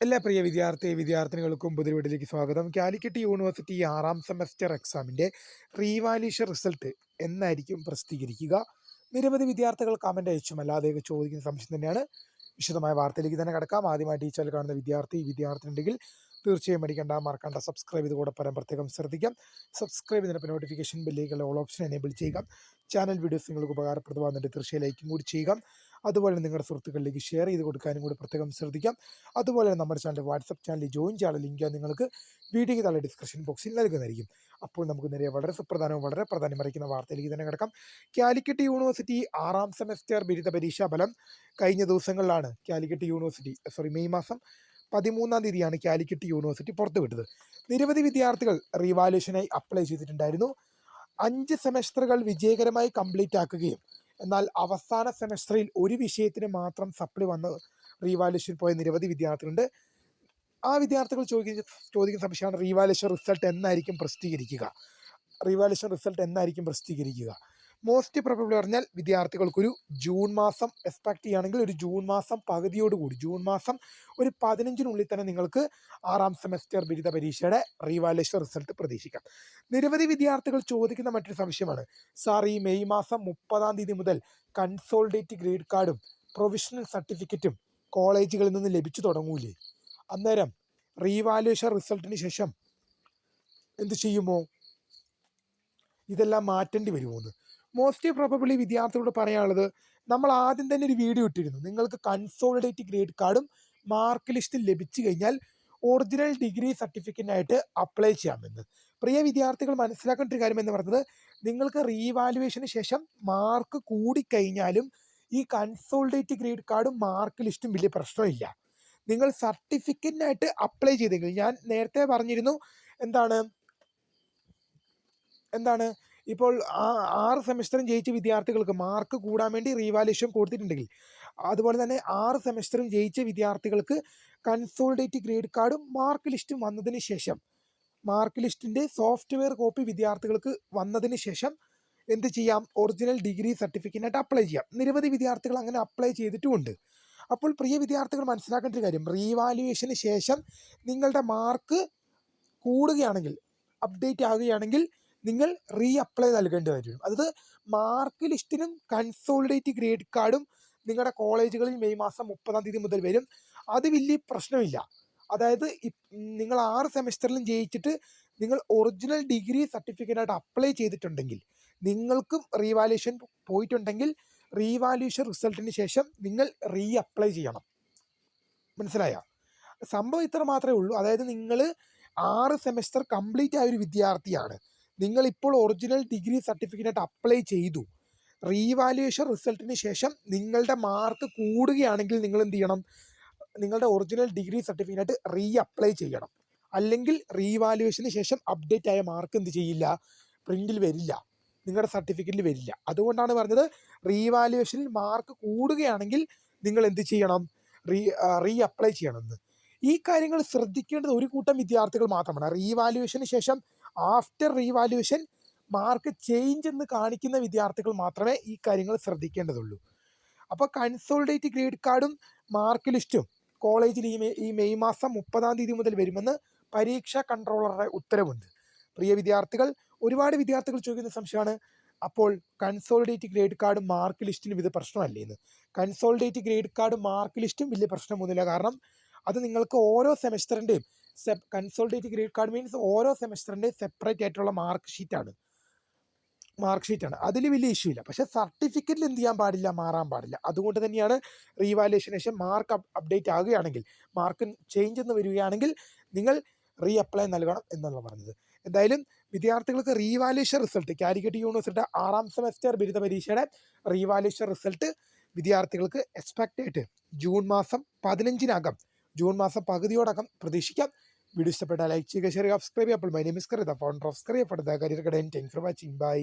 എല്ലാ പ്രിയ വിദ്യാർത്ഥി വിദ്യാർത്ഥിനികൾക്കും പുതിയ സ്വാഗതം. കാലിക്കറ്റ് യൂണിവേഴ്സിറ്റി ആറാം സെമസ്റ്റർ എക്സാമിന്റെ റീവാല്യൂഷൻ റിസൾട്ട് എന്നായിരിക്കും പ്രസിദ്ധീകരിക്കുക. നിരവധി വിദ്യാർത്ഥികൾ കമന്റ് അയച്ചും അല്ലാതെ ചോദിക്കുന്ന സംശയം തന്നെയാണ്. വിശദമായ വാർത്തയിലേക്ക് തന്നെ കിടക്കാം. ആദ്യമായിട്ട് ഈ ചാനൽ കാണുന്ന വിദ്യാർത്ഥി വിദ്യാർത്ഥി ഉണ്ടെങ്കിൽ തീർച്ചയായും അടിക്കേണ്ട മറക്കേണ്ട. സബ്സ്ക്രൈബ് ചെയ്ത് കൂടെ പരം പ്രത്യേകം ശ്രദ്ധിക്കാം. സബ്സ്ക്രൈബ് ചെയ്തിട്ട് നോട്ടിഫിക്കേഷൻ ബില്ലേക്കുള്ള ഓൾ ഓപ്ഷൻ എനേബിൾ ചെയ്യുക. ചാനൽ വീഡിയോസ് നിങ്ങൾക്ക് ഉപകാരപ്രദമാകുന്നുണ്ട് തീർച്ചയായും ലൈക്കും കൂടി ചെയ്യുക. അതുപോലെ നിങ്ങളുടെ സുഹൃത്തുക്കളിലേക്ക് ഷെയർ ചെയ്ത് കൊടുക്കാനും കൂടി പ്രത്യേകം ശ്രദ്ധിക്കാം. അതുപോലെ നമ്മുടെ ചാനൽ വാട്സപ്പ് ചാനലിൽ ജോയിൻ ചെയ്യാനുള്ള ലിങ്ക് നിങ്ങൾക്ക് വീഡിയോയ്ക്ക് താഴെ ഡിസ്ക്രിപ്ഷൻ ബോക്സിൽ നൽകുന്നതായിരിക്കും. അപ്പോൾ നമുക്ക് നേരെ വളരെ സുപ്രധാനവും വളരെ പ്രാധാന്യം അറിയിക്കുന്ന വാർത്തയിലേക്ക് തന്നെ കിടക്കാം. കാലിക്കറ്റ് യൂണിവേഴ്സിറ്റി ആറാം സെമസ്റ്റർ ബിരുദ പരീക്ഷാ ഫലം കഴിഞ്ഞ ദിവസങ്ങളിലാണ് കാലിക്കറ്റ് യൂണിവേഴ്സിറ്റി സോറി മെയ് മാസം പതിമൂന്നാം തീയതിയാണ് കാലിക്കറ്റ് യൂണിവേഴ്സിറ്റി പുറത്തുവിട്ടത് നിരവധി വിദ്യാർത്ഥികൾ റീവാലുവേഷനായി അപ്ലൈ ചെയ്തിട്ടുണ്ടായിരുന്നു. അഞ്ച് സെമസ്റ്ററുകൾ വിജയകരമായി കംപ്ലീറ്റ് ആക്കുകയും എന്നാൽ അവസാന സെമസ്റ്ററിൽ ഒരു വിഷയത്തിന് മാത്രം സപ്ലി വന്ന് റീവാലുവേഷൻ പോയ നിരവധി വിദ്യാർത്ഥികളുണ്ട്. ആ വിദ്യാർത്ഥികൾ ചോദിക്കുന്ന ചോദിക്കുന്ന സംശയമാണ് റീവാലുവേഷൻ റിസൾട്ട് എന്നായിരിക്കും പ്രസിദ്ധീകരിക്കുക. റീവാലുവേഷൻ റിസൾട്ട് എന്നായിരിക്കും പ്രസിദ്ധീകരിക്കുക. മോസ്റ്റ് പ്രോബബിളി പറഞ്ഞാൽ വിദ്യാർത്ഥികൾക്കൊരു ജൂൺ മാസം എക്സ്പെക്ട് ചെയ്യുകയാണെങ്കിൽ ഒരു ജൂൺ മാസം പകുതിയോടുകൂടി. ജൂൺ മാസം ഒരു പതിനഞ്ചിനുള്ളിൽ തന്നെ നിങ്ങൾക്ക് ആറാം സെമസ്റ്റർ ബിരുദ പരീക്ഷയുടെ റീവാലുവേഷൻ റിസൾട്ട് പ്രതീക്ഷിക്കാം. നിരവധി വിദ്യാർത്ഥികൾ ചോദിക്കുന്ന മറ്റൊരു സംശയമാണ്. സാർ ഈ മെയ് മാസം മുപ്പതാം തീയതി മുതൽ കൺസോൾഡേറ്റ് ഗ്രേഡ് കാർഡും പ്രൊവിഷണൽ സർട്ടിഫിക്കറ്റും കോളേജുകളിൽ നിന്ന് ലഭിച്ചു തുടങ്ങൂലേ? അന്നേരം റീവാലുവേഷൻ റിസൾട്ടിന് ശേഷം എന്ത് ചെയ്യുമോ? ഇതെല്ലാം മാറ്റേണ്ടി വരുമോ മോസ്റ്റ് പ്രോബബിളി വിദ്യാർത്ഥികളോട് പറയാനുള്ളത് നമ്മൾ ആദ്യം തന്നെ ഒരു വീഡിയോ ഇട്ടിരുന്നു. നിങ്ങൾക്ക് കൺസോളിഡേറ്റ് ഗ്രേഡ് കാർഡും മാർക്ക് ലിസ്റ്റും ലഭിച്ചു കഴിഞ്ഞാൽ ഒറിജിനൽ ഡിഗ്രി സർട്ടിഫിക്കറ്റിനായിട്ട് അപ്ലൈ ചെയ്യാമെന്ന് പ്രിയ വിദ്യാർത്ഥികൾ മനസ്സിലാക്കേണ്ട ഒരു കാര്യം എന്ന് പറയുന്നത് നിങ്ങൾക്ക് റീവാലുവേഷന് ശേഷം മാർക്ക് കൂടിക്കഴിഞ്ഞാലും ഈ കൺസോൾഡേറ്റ് ഗ്രേഡ് കാർഡും മാർക്ക് ലിസ്റ്റും വലിയ പ്രശ്നമില്ല. നിങ്ങൾ സർട്ടിഫിക്കറ്റിനായിട്ട് അപ്ലൈ ചെയ്തെങ്കിൽ ഞാൻ നേരത്തെ പറഞ്ഞിരുന്നു എന്താണ് എന്താണ് ഇപ്പോൾ ആറ് സെമസ്റ്ററും ജയിച്ച വിദ്യാർത്ഥികൾക്ക് മാർക്ക് കൂടാൻ വേണ്ടി റീവാലുവേഷൻ കൊടുത്തിട്ടുണ്ടെങ്കിൽ അതുപോലെ തന്നെ ആറ് സെമസ്റ്ററും ജയിച്ച വിദ്യാർത്ഥികൾക്ക് കൺസോൾഡേറ്റ് ഗ്രേഡ് കാർഡും മാർക്ക് ലിസ്റ്റും വന്നതിന് ശേഷം മാർക്ക് ലിസ്റ്റിന്റെ സോഫ്റ്റ്വെയർ കോപ്പി വിദ്യാർത്ഥികൾക്ക് വന്നതിന് ശേഷം എന്ത് ചെയ്യാം? ഒറിജിനൽ ഡിഗ്രി സർട്ടിഫിക്കറ്റിനായിട്ട് അപ്ലൈ ചെയ്യാം. നിരവധി വിദ്യാർത്ഥികൾ അങ്ങനെ അപ്ലൈ ചെയ്തിട്ടുമുണ്ട്. അപ്പോൾ പ്രിയ വിദ്യാർത്ഥികൾ മനസ്സിലാക്കേണ്ട ഒരു കാര്യം റീവാലുവേഷന് ശേഷം നിങ്ങളുടെ മാർക്ക് കൂടുകയാണെങ്കിൽ അപ്ഡേറ്റ് ആകുകയാണെങ്കിൽ നിങ്ങൾ റീ അപ്ലൈ നൽകേണ്ടി വരും. അതായത് മാർക്ക് ലിസ്റ്റിനും കൺസോളിഡേറ്റ് ഗ്രേഡ് കാർഡും നിങ്ങളുടെ കോളേജുകളിൽ മെയ് മാസം മുപ്പതാം തീയതി മുതൽ വരും. അത് വലിയ പ്രശ്നമില്ല. അതായത് നിങ്ങൾ ആറ് സെമസ്റ്ററിലും ജയിച്ചിട്ട് നിങ്ങൾ ഒറിജിനൽ ഡിഗ്രി സർട്ടിഫിക്കറ്റായിട്ട് അപ്ലൈ ചെയ്തിട്ടുണ്ടെങ്കിൽ നിങ്ങൾക്കും റീവാലുവേഷൻ പോയിട്ടുണ്ടെങ്കിൽ റീവാലുവേഷൻ റിസൾട്ടിന് ശേഷം നിങ്ങൾ റീ അപ്ലൈ ചെയ്യണം. മനസ്സിലായ? സംഭവം ഇത്ര മാത്രമേ ഉള്ളൂ. അതായത് നിങ്ങൾ ആറ് സെമസ്റ്റർ കംപ്ലീറ്റ് ആയ ഒരു വിദ്യാർത്ഥിയാണ്. നിങ്ങൾ ഇപ്പോൾ ഒറിജിനൽ ഡിഗ്രി സർട്ടിഫിക്കറ്റ് അപ്ലൈ ചെയ്തു റീവാലുവേഷൻ റിസൾട്ടിന് ശേഷം നിങ്ങളുടെ മാർക്ക് കൂടുകയാണെങ്കിൽ നിങ്ങൾ എന്ത് ചെയ്യണം? നിങ്ങളുടെ original degree certificate reapply ചെയ്യണം. അല്ലെങ്കിൽ റീവാലുവേഷന് ശേഷം അപ്ഡേറ്റ് ആയ മാർക്ക് എന്ത് ചെയ്യില്ല? പ്രിന്റിൽ വരില്ല. നിങ്ങളുടെ സർട്ടിഫിക്കറ്റിൽ വരില്ല. അതുകൊണ്ടാണ് പറഞ്ഞത് റീവാലുവേഷനിൽ മാർക്ക് കൂടുകയാണെങ്കിൽ നിങ്ങൾ എന്ത് ചെയ്യണം? റീ റീ അപ്ലൈ ചെയ്യണമെന്ന്. ഈ കാര്യങ്ങൾ ശ്രദ്ധിക്കേണ്ടത് ഒരു കൂട്ടം വിദ്യാർത്ഥികൾ മാത്രമാണ്. റീവാലുവേഷന് ശേഷം ആഫ്റ്റർ റീവാല്യൂഷൻ മാർക്ക് ചേഞ്ച് എന്ന് കാണിക്കുന്ന വിദ്യാർത്ഥികൾ മാത്രമേ ഈ കാര്യങ്ങൾ ശ്രദ്ധിക്കേണ്ടതുള്ളൂ. അപ്പോൾ കൺസോൾഡേറ്റ് ഗ്രേഡ് കാർഡും മാർക്ക് ലിസ്റ്റും കോളേജിൽ ഈ മെയ് ഈ മെയ് മാസം മുപ്പതാം തീയതി മുതൽ വരുമെന്ന് പരീക്ഷാ കൺട്രോളറുടെ ഉത്തരവുണ്ട്. പ്രിയ വിദ്യാർത്ഥികൾ ഒരുപാട് വിദ്യാർത്ഥികൾ ചോദിക്കുന്ന സംശയമാണ് അപ്പോൾ കൺസോൾഡേറ്റ് ഗ്രേഡ് കാർഡും മാർക്ക് ലിസ്റ്റിനും ഇത് പ്രശ്നമല്ലേ എന്ന്? കൺസോൾഡേറ്റ് ഗ്രേഡ് കാർഡും മാർക്ക് ലിസ്റ്റും വലിയ പ്രശ്നമൊന്നുമില്ല. കാരണം അത് നിങ്ങൾക്ക് ഓരോ സെമസ്റ്ററിന്റെയും കൺസോൾട്ടേറ്റ് ഗ്രേഡ് കാർഡ് മീൻസ് ഓരോ സെമസ്റ്ററിന്റെ സെപ്പറേറ്റ് ആയിട്ടുള്ള മാർക്ക് ഷീറ്റാണ് മാർക്ക് ഷീറ്റാണ് അതിൽ വലിയ ഇഷ്യൂ ഇല്ല. പക്ഷേ സർട്ടിഫിക്കറ്റിൽ എന്ത് ചെയ്യാൻ പാടില്ല? മാറാൻ പാടില്ല. അതുകൊണ്ട് തന്നെയാണ് റീവാലുവേഷന് ശേഷം മാർക്ക് അപ്ഡേറ്റ് ആകുകയാണെങ്കിൽ മാർക്ക് ചേഞ്ച് എന്ന് വരികയാണെങ്കിൽ നിങ്ങൾ റീ അപ്ലൈ നൽകണം എന്നുള്ള പറഞ്ഞത്. എന്തായാലും വിദ്യാർത്ഥികൾക്ക് റീവാലുവേഷൻ റിസൾട്ട് കാലിക്കറ്റ് യൂണിവേഴ്സിറ്റിയുടെ ആറാം സെമസ്റ്റർ ബിരുദ പരീക്ഷയുടെ റീവാലുവേഷൻ റിസൾട്ട് വിദ്യാർത്ഥികൾക്ക് എക്സ്പെക്റ്റ് ആയിട്ട് ജൂൺ മാസം പതിനഞ്ചിനകം ജൂൺ മാസം പകുതിയോടകം പ്രതീക്ഷിക്കാം. വീഡിയോ ഇഷ്ടപ്പെട്ടാൽ ലൈക്ക് ചെയ്യുക ഷെയർ സബ്സ്ക്രൈബ് ചെയ്യുക. അപ്പോൾ my name is Kariya founder of Skaria for the career കടൻ thanks for watching by